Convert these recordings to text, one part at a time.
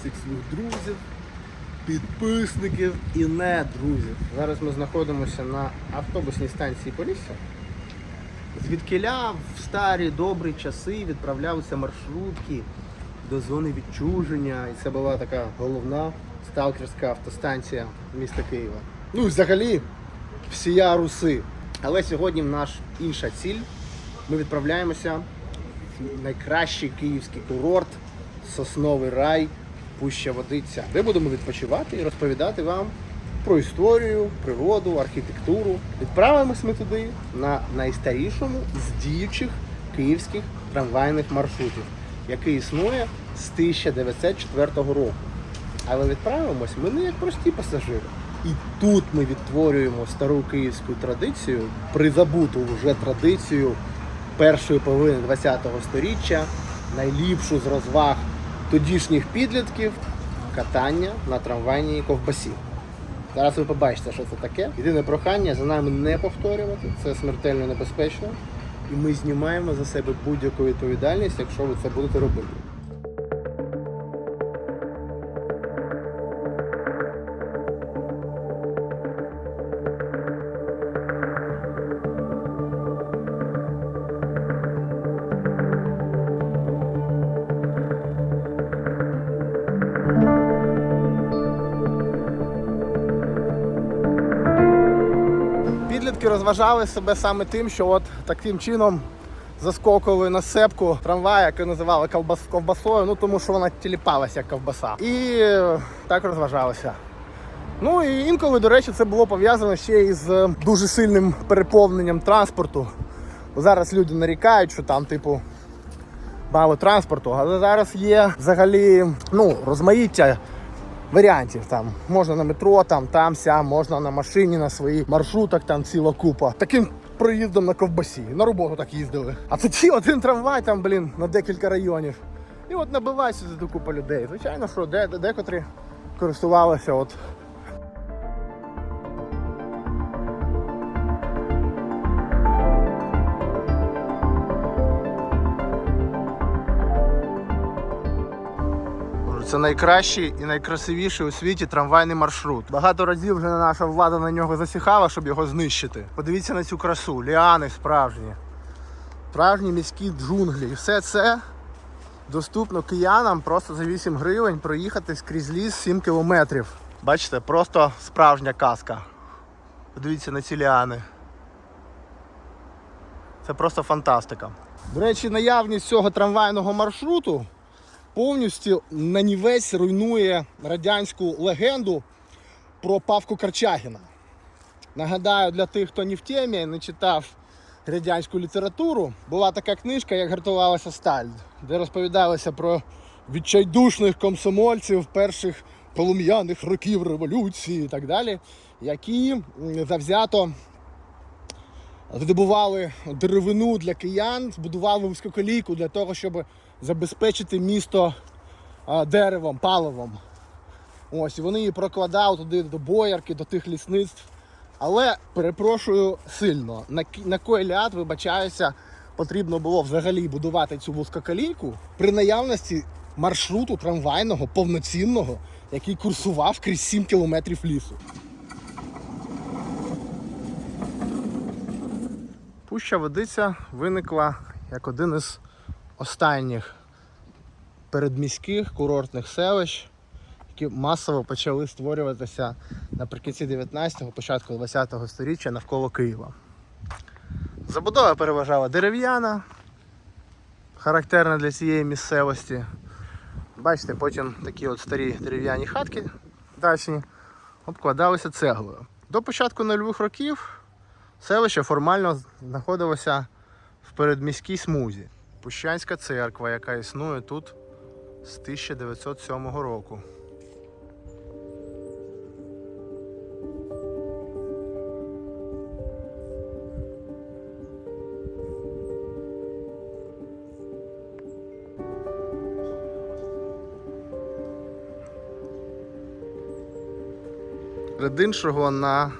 Всіх своїх друзів, підписників і не друзів. Зараз ми знаходимося на автобусній станції Полісся. Звідкиля в старі добрі часи відправлялися маршрутки до зони відчуження. І це була така головна сталкерська автостанція міста Києва. Ну і взагалі всія Руси. Але сьогодні в наш інша ціль. Ми відправляємося в найкращий київський курорт Сосновий рай Пуща Водиця, де будемо відпочивати і розповідати вам про історію, природу, архітектуру. Відправимось ми туди на найстарішому з діючих київських трамвайних маршрутів, який існує з 1904 року. Але відправимось ми не як прості пасажири. І тут ми відтворюємо стару київську традицію, призабуту вже традицію першої половини ХХ століття, найліпшу з розваг тодішніх підлітків катання на трамвайній ковбасі. Зараз ви побачите, що це таке. Єдине прохання за нами не повторювати, це смертельно небезпечно. І ми знімаємо за себе будь-яку відповідальність, якщо ви це будете робити. Підлітки розважали себе саме тим, що от таким чином заскокували на сепку трамвая, який називали ковбас, ковбасою, ну тому що вона тіліпалася як ковбаса. І так розважалися. Ну і інколи, до речі, це було пов'язано ще із дуже сильним переповненням транспорту. Зараз люди нарікають, що там, типу, мало транспорту, але зараз є взагалі ну, розмаїття варіантів. Там можна на метро, там, там, ся, можна на машині, на своїх маршрутах, там ціла купа. Таким проїздом на ковбасі. На роботу так їздили. А тоді один трамвай там, блін, на декілька районів. І от набивається до купа людей. Звичайно, що де, декотрі користувалися от Це найкращий і найкрасивіший у світі трамвайний маршрут. Багато разів вже наша влада на нього засіхала, щоб його знищити. Подивіться на цю красу, ліани справжні, справжні міські джунглі. І все це доступно киянам просто за 8 гривень проїхати скрізь ліс 7 кілометрів. Бачите, просто справжня казка. Подивіться на ці ліани. Це просто фантастика. До речі, наявність цього трамвайного маршруту повністю нанівець руйнує радянську легенду про Павку Карчагіна. Нагадаю, для тих, хто не в темі, не читав радянську літературу, була така книжка, як гартувалася сталь, де розповідалося про відчайдушних комсомольців перших полум'яних років революції і так далі, які завзято видобували деревину для киян, збудували вузькоколійку для того, щоб забезпечити місто деревом, паливом. Ось, і вони її прокладали туди до боярки, до тих лісництв. Але перепрошую сильно, на, на ляд, вибачаюся, потрібно було взагалі будувати цю вузькоколійку при наявності маршруту трамвайного, повноцінного, який курсував крізь 7 кілометрів лісу. Пуща водиця виникла як один із останніх передміських курортних селищ, які масово почали створюватися наприкінці 19-го, початку 20-го століття навколо Києва. Забудова переважала дерев'яна, характерна для цієї місцевості. Бачите, потім такі от старі дерев'яні хатки дачні обкладалися цеглою. До початку нульових років селище формально знаходилося в передміській смузі. Пущанська церква, яка існує тут з 1907 року. Серед іншого на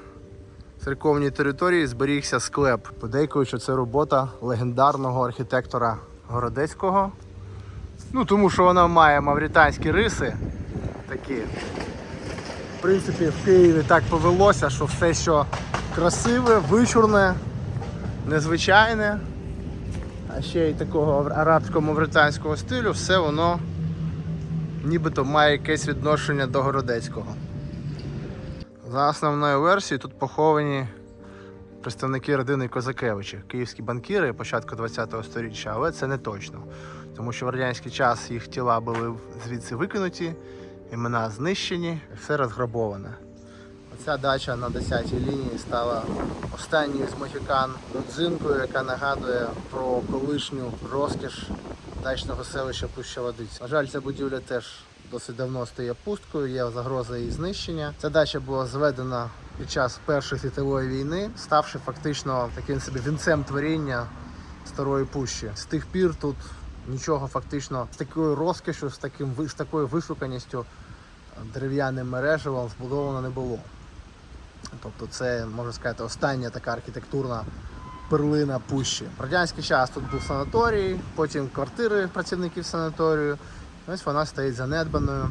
церковній території зберігся склеп. Подейкують, що це робота легендарного архітектора Городецького. Ну, тому що вона має мавританські риси такі. В принципі, в Києві так повелося, що все, що красиве, вичурне, незвичайне, а ще й такого арабсько-мавританського стилю, все воно нібито має якесь відношення до Городецького. За основною версією тут поховані представники родини Козакевича, київські банкіри початку ХХ століття, але це не точно. Тому що в радянський час їх тіла були звідси викинуті, імена знищені, все розграбоване. Оця дача на 10-й лінії стала останньою з Мохікан родзинкою, яка нагадує про колишню розкіш дачного селища Пуща Водиця. На жаль, ця будівля теж досить давно стає пусткою, є загроза її знищення. Ця дача була зведена під час Першої світової війни, ставши фактично таким собі вінцем творіння старої пущі. З тих пір тут нічого фактично з такою розкішю, з таким з такою вишуканістю дерев'яним мережевом збудовано не було. Тобто це, можна сказати, остання така архітектурна перлина пущі. В радянський час тут був санаторій, потім квартири працівників санаторію. Ось вона стоїть занедбаною.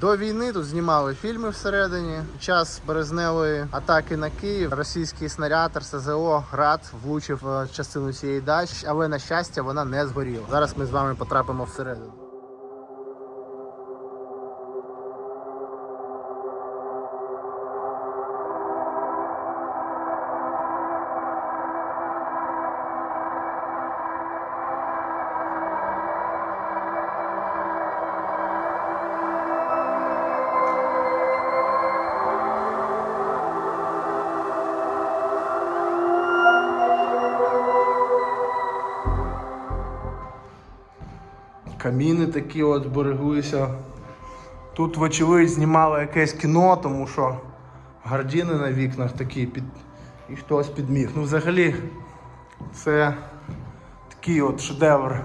До війни тут знімали фільми всередині. Під час березневої атаки на Київ російський снаряд РСЗО ГРАД влучив частину цієї дачі, але на щастя вона не згоріла. Зараз ми з вами потрапимо всередину. Каміни такі от збереглися. Тут, вочевидь, знімали якесь кіно, тому що гардіни на вікнах такі під... і хтось підміг. Ну, взагалі, це такий от шедевр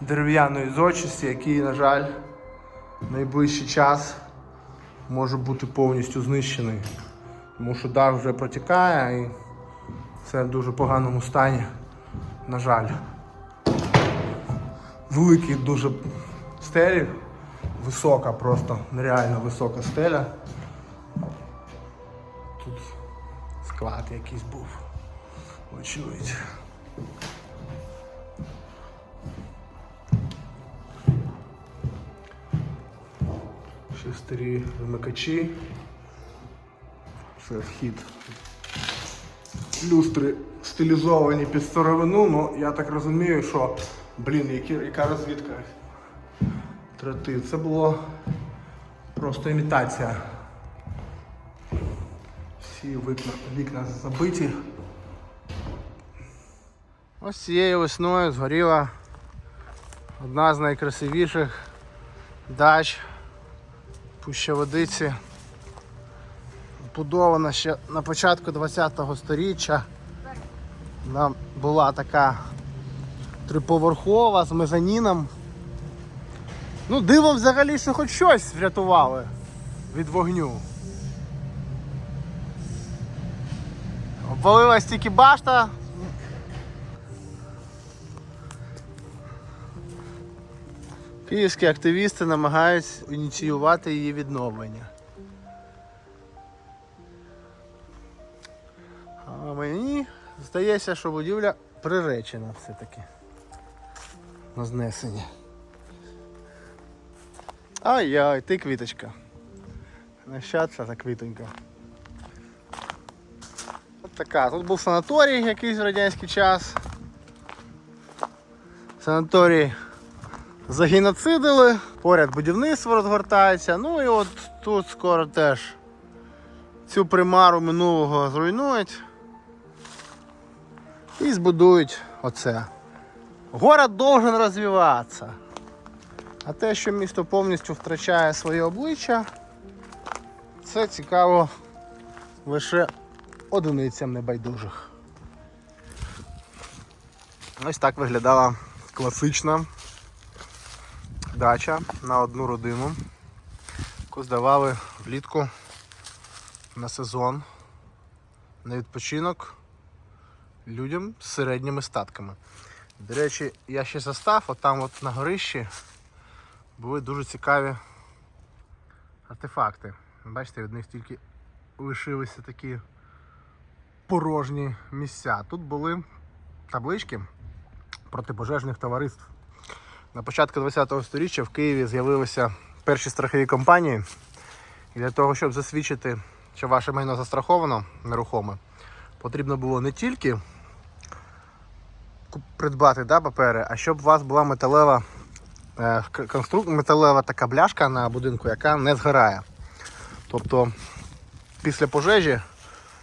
дерев'яної зодчості, який, на жаль, в найближчий час може бути повністю знищений. Тому що дах вже протікає і це в дуже поганому стані, на жаль великі дуже стелі, висока, просто нереально висока стеля. Тут склад якийсь був. Очевидь. Ще старі вимикачі. Це вхід. Люстри стилізовані під старовину, ну я так розумію, що Блін, які, яка розвідка? Троти. Це було просто імітація. Всі вікна, вікна забиті. Ось цією весною згоріла одна з найкрасивіших дач Пущаводиці. Збудована ще на початку 20-го сторіччя. Вона була така триповерхова з мезоніном. Ну, диво взагалі, що хоч щось врятували від вогню. Обвалилась тільки башта. Київські активісти намагаються ініціювати її відновлення. А мені здається, що будівля приречена все-таки на знесення. Ай-яй, ти квіточка. Нащаться та квітонька. От така. Тут був санаторій якийсь в радянський час. Санаторій загіноцидили, поряд будівництво розгортається. Ну і от тут скоро теж цю примару минулого зруйнують і збудують оце. Город должен розвиватися. А те, що місто повністю втрачає своє обличчя, це цікаво лише одиницям небайдужих. Ось так виглядала класична дача на одну родину, яку здавали влітку на сезон на відпочинок людям з середніми статками. До речі, я ще застав, от там от на горищі були дуже цікаві артефакти. Бачите, від них тільки лишилися такі порожні місця. Тут були таблички протипожежних товариств. На початку ХХ століття в Києві з'явилися перші страхові компанії. І для того, щоб засвідчити, що ваше майно застраховано нерухоме, потрібно було не тільки придбати да, папери, а щоб у вас була металева, е, конструк... металева така бляшка на будинку, яка не згорає. Тобто після пожежі,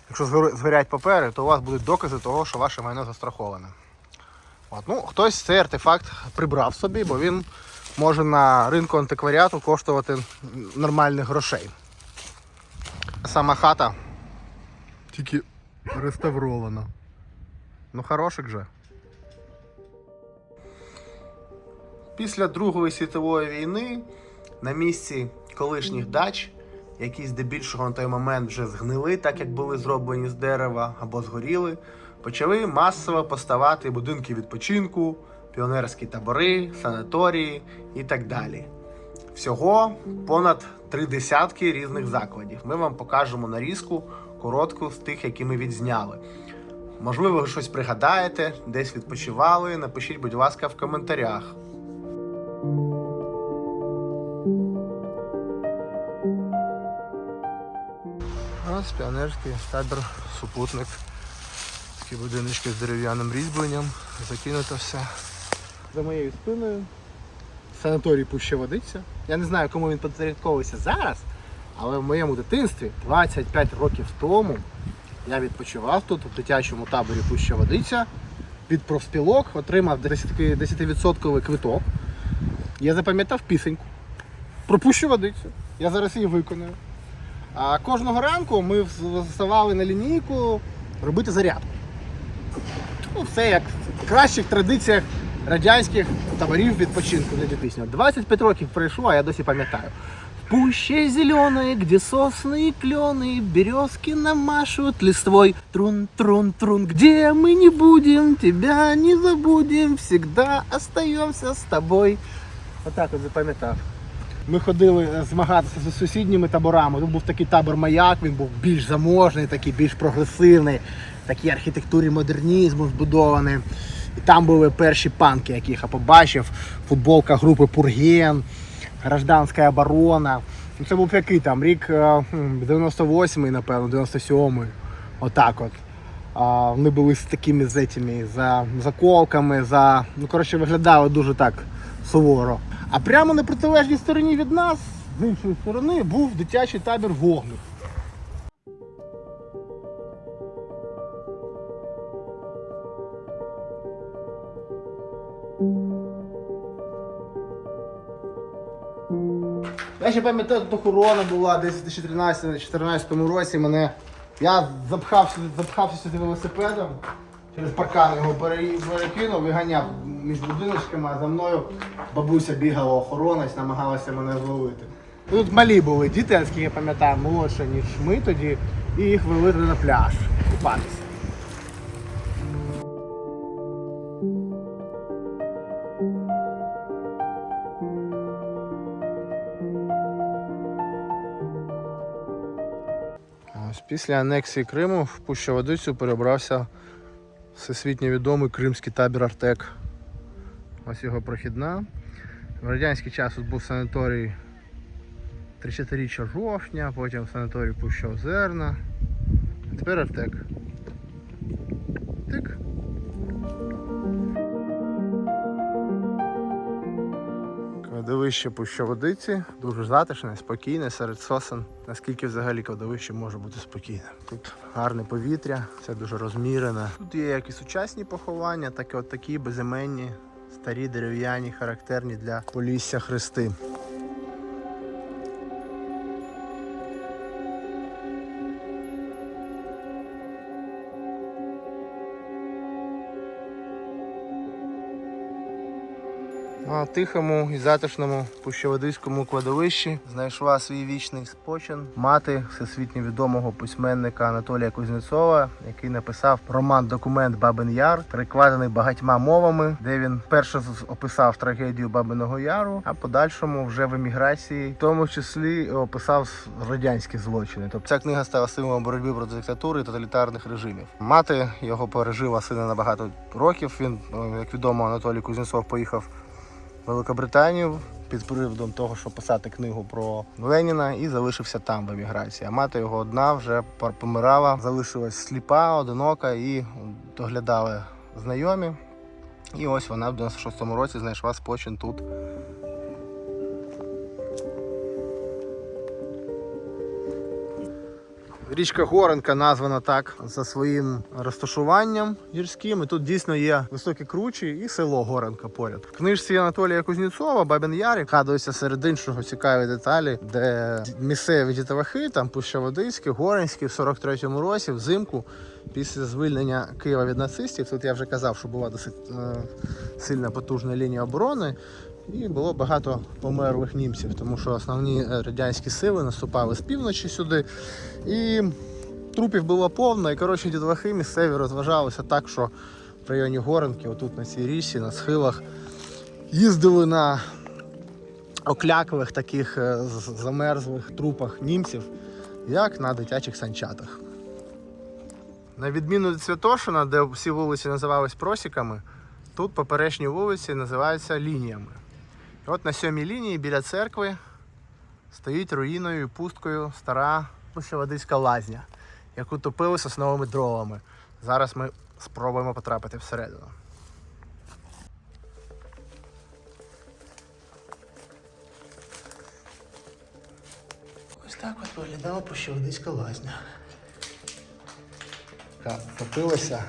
якщо згор- згорять папери, то у вас будуть докази того, що ваше майно застраховане. От. Ну, хтось цей артефакт прибрав собі, бо він може на ринку антикваріату коштувати нормальних грошей. Сама хата тільки реставрована. Ну, хорошик же. Після Другої світової війни на місці колишніх дач, які здебільшого на той момент вже згнили, так як були зроблені з дерева або згоріли, почали масово поставати будинки відпочинку, піонерські табори, санаторії і так далі. Всього понад три десятки різних закладів. Ми вам покажемо нарізку коротку з тих, які ми відзняли. Можливо, ви щось пригадаєте, десь відпочивали. Напишіть, будь ласка, в коментарях. Ось піонерський табір супутник. Такі будиночки з дерев'яним різьбленням. Закинуто все. За моєю спиною санаторій Пуща Водиця. Я не знаю, кому він підпорядковується зараз, але в моєму дитинстві, 25 років тому, я відпочивав тут, у дитячому таборі Пуща Водиця. Від профспілок отримав 10% 10% квиток. Я запам'ятав пісеньку про Пущу Водицю. Я зараз її виконую. А кожного ранку ми вставали на лінійку робити зарядку. Ну, все як в кращих традиціях радянських таборів відпочинку для дитинства. 25 років пройшло, а я досі пам'ятаю. В пуще зеленой, где сосны и клены, березки нам машут листвой. Трун, трун, трун, где мы не будем, тебя не забудем, всегда остаемся с тобой. Отак от запам'ятав. Ми ходили е, змагатися з сусідніми таборами. Тут був такий табор маяк, він був більш заможний, такий більш прогресивний, такій архітектурі модернізму збудований. І там були перші панки, яких я побачив. Футболка групи Пурген, Гражданська оборона. Ну, Це був який там рік е, 98-й, напевно, 97-й. Отак от. Вони були з такими з этими, за заколками, за. Ну, коротше, виглядали дуже так суворо. А прямо на протилежній стороні від нас, з іншої сторони, був дитячий табір вогник. Я ще пам'ятаю, тут охорона була десь у 2013-2014 році. Мене... Я запхався, запхався сюди велосипедом, через паркан його пере- перекинув, виганяв між будиночками, а за мною бабуся бігала охоронець, намагалася мене зловити. Тут малі були діти, наскільки я пам'ятаю, молодші, ніж ми тоді, і їх вели на пляж купатися. Після анексії Криму в Пуща-Водицю перебрався всесвітньо відомий кримський табір Артек. Ось його прохідна. В радянський час тут був санаторій 34 жовтня, потім санаторій Пущов Зерна. А тепер Артек. Кладовище Пущоводиці, дуже затишне, спокійне серед сосен. Наскільки взагалі кладовище може бути спокійне. Тут гарне повітря, все дуже розмірене. Тут є як і сучасні поховання, так і от такі безіменні, старі дерев'яні, характерні для полісся хрести. Тихому і затишному пущеводиському кладовищі знайшла свій вічний спочин мати всесвітньо відомого письменника Анатолія Кузнєцова, який написав роман-документ Бабин Яр, перекладений багатьма мовами, де він перше описав трагедію Бабиного Яру, а подальшому вже в еміграції, в тому числі описав радянські злочини. Тобто ця книга стала символом боротьби проти диктатури і тоталітарних режимів. Мати його пережила сина на багато років. Він, е, як відомо, Анатолій Кузнєцов поїхав Великобританію під приводом того, щоб писати книгу про Леніна, і залишився там в еміграції. А мати його одна вже помирала, залишилась сліпа, одинока і доглядали знайомі. І ось вона в 96-му році знайшла спочин тут. Річка Горенка названа так за своїм розташуванням гірським. І тут дійсно є високі кручі і село Горенка поряд. В книжці Анатолія Кузнєцова Бабин Ярик згадується серед іншого цікаві деталі, де місцеві дітовахи, там Пущаводицьке, Горенське в 43-му році, взимку, після звільнення Києва від нацистів. Тут я вже казав, що була досить е, сильна потужна лінія оборони. І було багато померлих німців, тому що основні е, радянські сили наступали з півночі сюди. І трупів було повно. І коротше дідвахи місцеві розважалися так, що в районі Горенки, отут на цій річці, на схилах, їздили на окляклих таких е, замерзлих трупах німців, як на дитячих санчатах. На відміну від Святошина, де всі вулиці називались просіками, тут поперечні вулиці називаються лініями. От на сьомій лінії біля церкви стоїть руїною і пусткою стара Пущеводицька лазня, яку топили сосновими дровами. Зараз ми спробуємо потрапити всередину. Ось так от виглядала Пущеводицька лазня. Яка топилася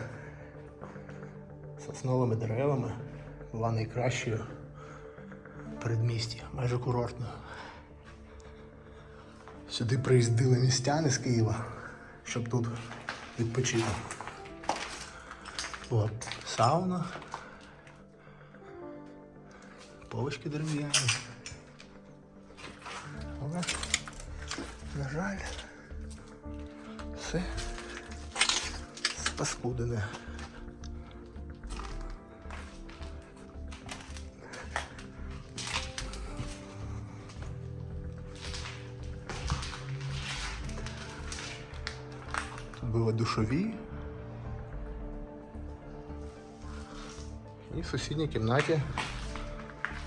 сосновими деревами, була найкращою передмісті, майже курортною. Сюди приїздили містяни з Києва, щоб тут відпочити. Була сауна, полочки дерев'яні. Але, на жаль, все спаскудене. Були душові. І в сусідній кімнаті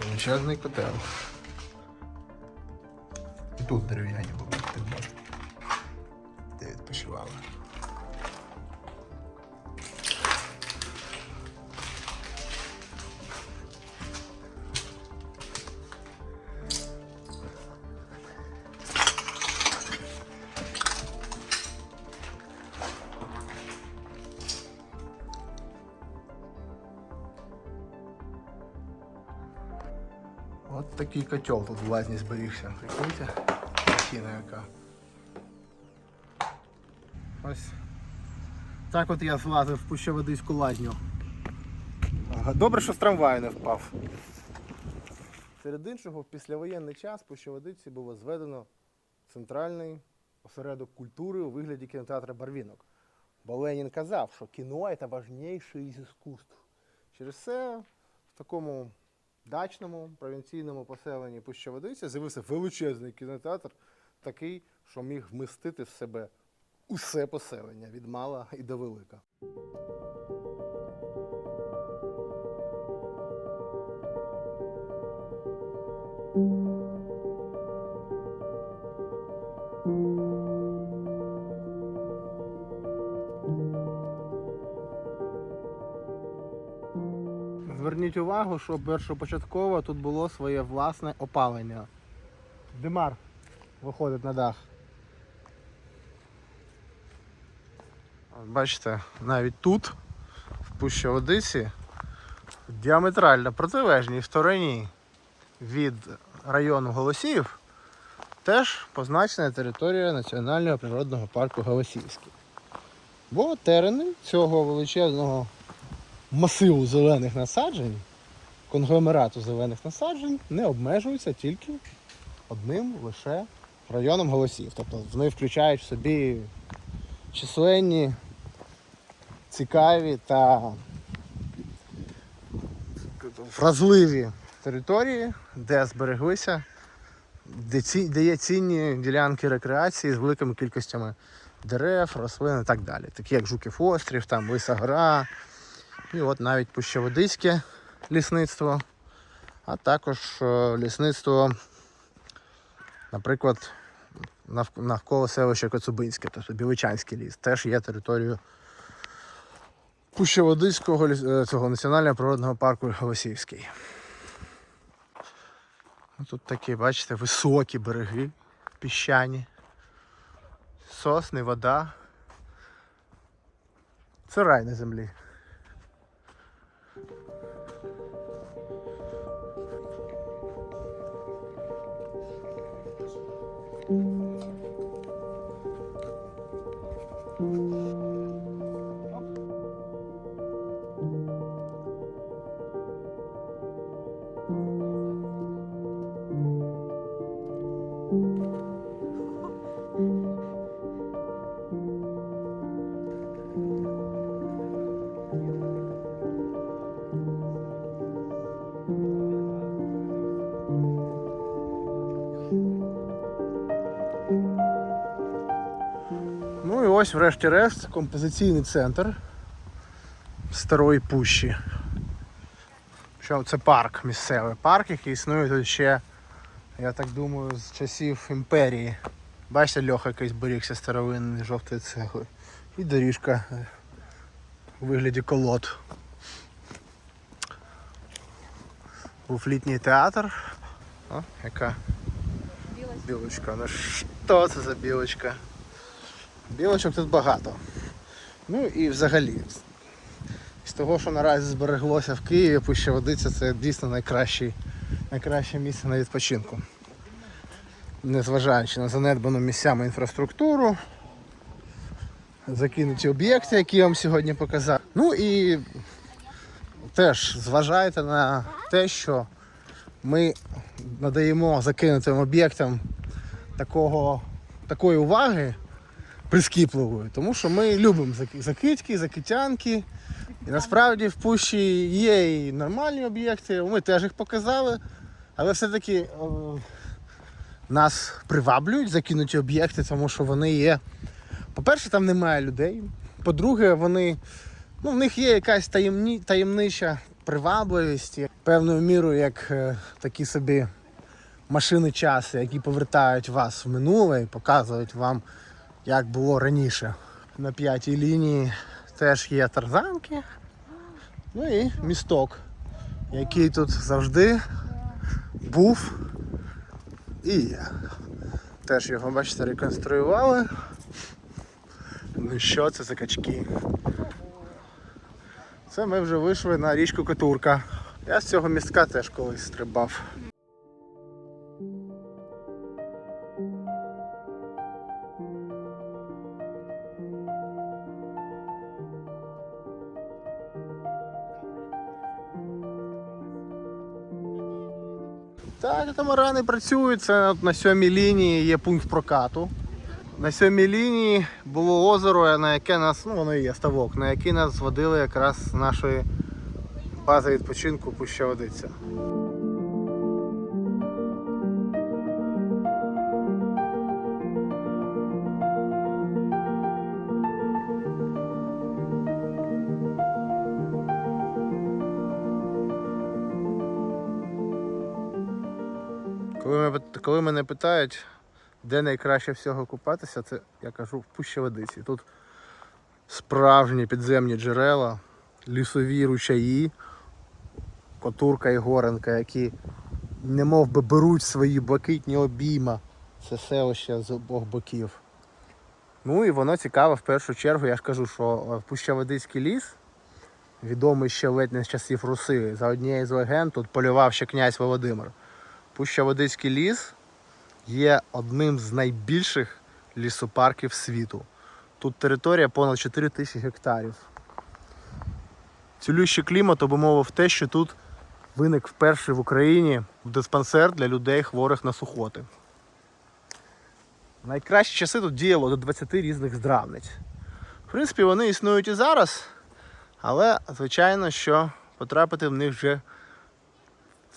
величезний котел. І тут дерев'яні були такий котел тут в лазні зберігся. Прикиньте, махіна яка. Ось так от я злазив в Пущеводицьку лазню. Добре, що з трамваю не впав. Серед іншого, в післявоєнний час Пущеводиці було зведено центральний осередок культури у вигляді кінотеатра Барвінок. Бо Ленін казав, що кіно це важніше із іскусств. Через це в такому дачному провінційному поселенні Пущеводиця з'явився величезний кінотеатр, такий, що міг вмістити в себе усе поселення від мала і до велика. Зверніть увагу, що першопочатково тут було своє власне опалення. Димар виходить на дах. Бачите, навіть тут, в Пущеводиці, діаметрально протилежній стороні від району Голосіїв, теж позначена територія Національного природного парку Голосіївський. Бо терени цього величезного масиву зелених насаджень конгломерату зелених насаджень не обмежуються тільки одним лише районом голосів. Тобто вони включають в собі численні, цікаві та вразливі території, де збереглися, де, ці, де є цінні ділянки рекреації з великими кількостями дерев, рослин і так далі. Такі як Жуків острів, там Лиса гора, і от навіть Пущеводиське лісництво, а також е, лісництво, наприклад, навколо селища Коцубинське, тобто Біличанський ліс, теж є територією Пущеводиського е, цього національного природного парку Голосівський. Ну, Тут такі, бачите, високі береги піщані, сосни, вода. Це рай на землі. Ось, врешті-решт, композиційний центр Старої Пущі. Що це парк місцевий. Парк, який існує тут ще, я так думаю, з часів імперії. Бачите, льох якийсь берігся старовинний жовтої цегли. І доріжка у вигляді колод. Був літній театр. О, яка білочка. Ну що це за білочка? Білочок тут багато. Ну і взагалі, з того, що наразі збереглося в Києві, Пуща Водиця це дійсно найкращий, найкраще місце на відпочинку. Незважаючи на занедбану місцями інфраструктуру, закинуті об'єкти, які я вам сьогодні показав. Ну і теж зважайте на те, що ми надаємо закинутим об'єктам такого, такої уваги прискіпливою, тому що ми любимо зак- закидки, закитянки. І насправді в пущі є і нормальні об'єкти, ми теж їх показали, але все-таки е, нас приваблюють закинуті об'єкти, тому що вони є. По-перше, там немає людей. По-друге, вони, ну, в них є якась таємні, таємнича привабливість, певною мірою, як е, такі собі машини часу, які повертають вас в минуле і показують вам як було раніше. На п'ятій лінії теж є тарзанки. Ну і місток, який тут завжди був і є. Теж його, бачите, реконструювали. Ну що це за качки? Це ми вже вийшли на річку Котурка. Я з цього містка теж колись стрибав. Катамарани працюють. Це на сьомій лінії є пункт прокату. На сьомій лінії було озеро, на яке нас, ну воно і є ставок, на який нас зводили якраз з нашої бази відпочинку Пуща Водиця. Коли, коли мене питають, де найкраще всього купатися, це я кажу в Пуща Водиці. Тут справжні підземні джерела, лісові ручаї, Котурка і Горенка, які немов би беруть свої блакитні обійма. Це селище з обох боків. Ну і воно цікаве в першу чергу. Я ж кажу, що е, Пущаводицький ліс, відомий ще ледь не з часів Руси, за однією з легенд тут полював ще князь Володимир. Пущаводицький ліс є одним з найбільших лісопарків світу. Тут територія понад 4 тисячі гектарів. Цілющий клімат обумовив те, що тут виник вперше в Україні диспансер для людей, хворих на сухоти. Найкращі часи тут діяло до 20 різних здравниць. В принципі, вони існують і зараз, але звичайно, що потрапити в них вже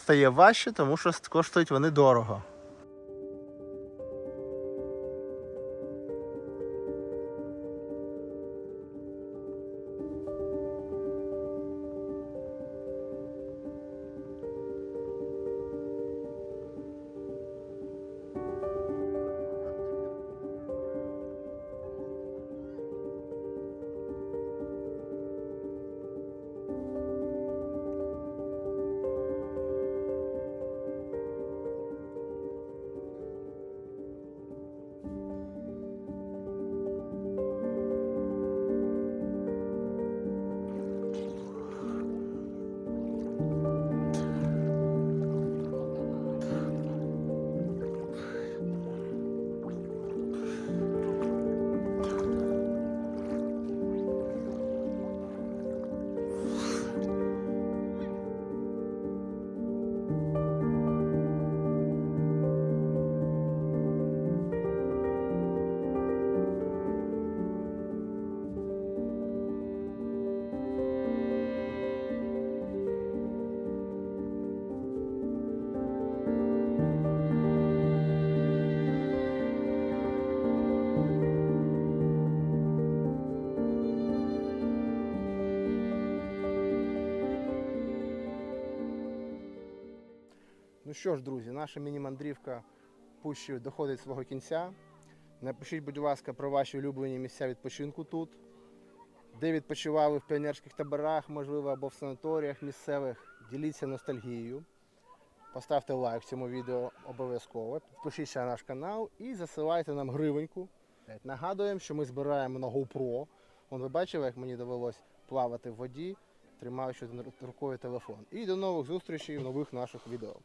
стає важче, тому що коштують вони дорого. Що ж, друзі, наша міні-мандрівка пущі доходить свого кінця. Напишіть, будь ласка, про ваші улюблені місця відпочинку тут. Де відпочивали в піонерських таборах, можливо, або в санаторіях місцевих. Діліться ностальгією. Поставте лайк цьому відео обов'язково. Підпишіться на наш канал і засилайте нам гривеньку. Нагадуємо, що ми збираємо на GoPro. Вон ви бачили, як мені довелось плавати в воді, тримаючи рукою телефон. І до нових зустрічей в нових наших відео.